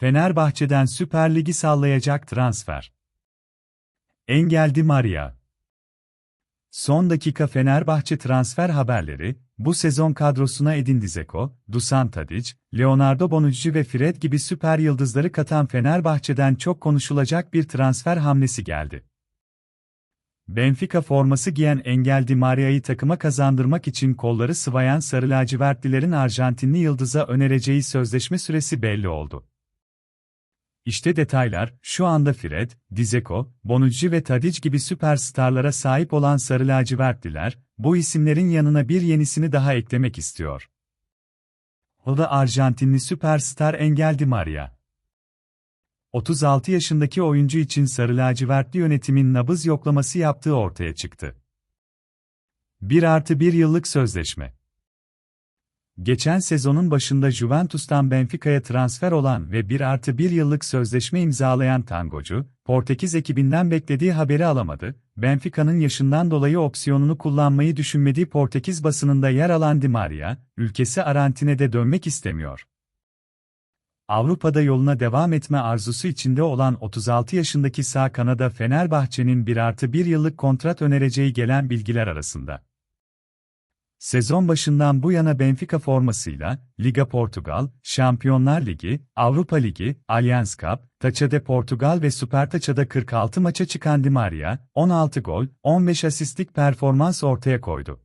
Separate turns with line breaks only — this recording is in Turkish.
Fenerbahçe'den Süper Ligi sallayacak transfer. Engel Di Maria Son dakika Fenerbahçe transfer haberleri, bu sezon kadrosuna Edin Dzeko, Dusan Tadic, Leonardo Bonucci ve Fred gibi süper yıldızları katan Fenerbahçe'den çok konuşulacak bir transfer hamlesi geldi. Benfica forması giyen Engel Di Maria'yı takıma kazandırmak için kolları sıvayan Sarı Lacivertlilerin Arjantinli yıldıza önereceği sözleşme süresi belli oldu. İşte detaylar, şu anda Fred, Dzeko, Bonucci ve Tadic gibi süperstarlara sahip olan Sarı Lacivertliler, bu isimlerin yanına bir yenisini daha eklemek istiyor. O da Arjantinli süperstar Engel Di Maria. 36 yaşındaki oyuncu için Sarı Lacivertli yönetimin nabız yoklaması yaptığı ortaya çıktı. 1 artı 1 yıllık sözleşme. Geçen sezonun başında Juventus'tan Benfica'ya transfer olan ve 1 artı 1 yıllık sözleşme imzalayan Tangocu, Portekiz ekibinden beklediği haberi alamadı, Benfica'nın yaşından dolayı opsiyonunu kullanmayı düşünmediği Portekiz basınında yer alan Di Maria, ülkesi Arjantin'e dönmek istemiyor. Avrupa'da yoluna devam etme arzusu içinde olan 36 yaşındaki sağ kanada Fenerbahçe'nin 1 artı 1 yıllık kontrat önereceği gelen bilgiler arasında. Sezon başından bu yana Benfica formasıyla, Liga Portugal, Şampiyonlar Ligi, Avrupa Ligi, Allianz Cup, Taça de Portugal ve Süper Taça'da 46 maça çıkan Di Maria, 16 gol, 15 asistlik performans ortaya koydu.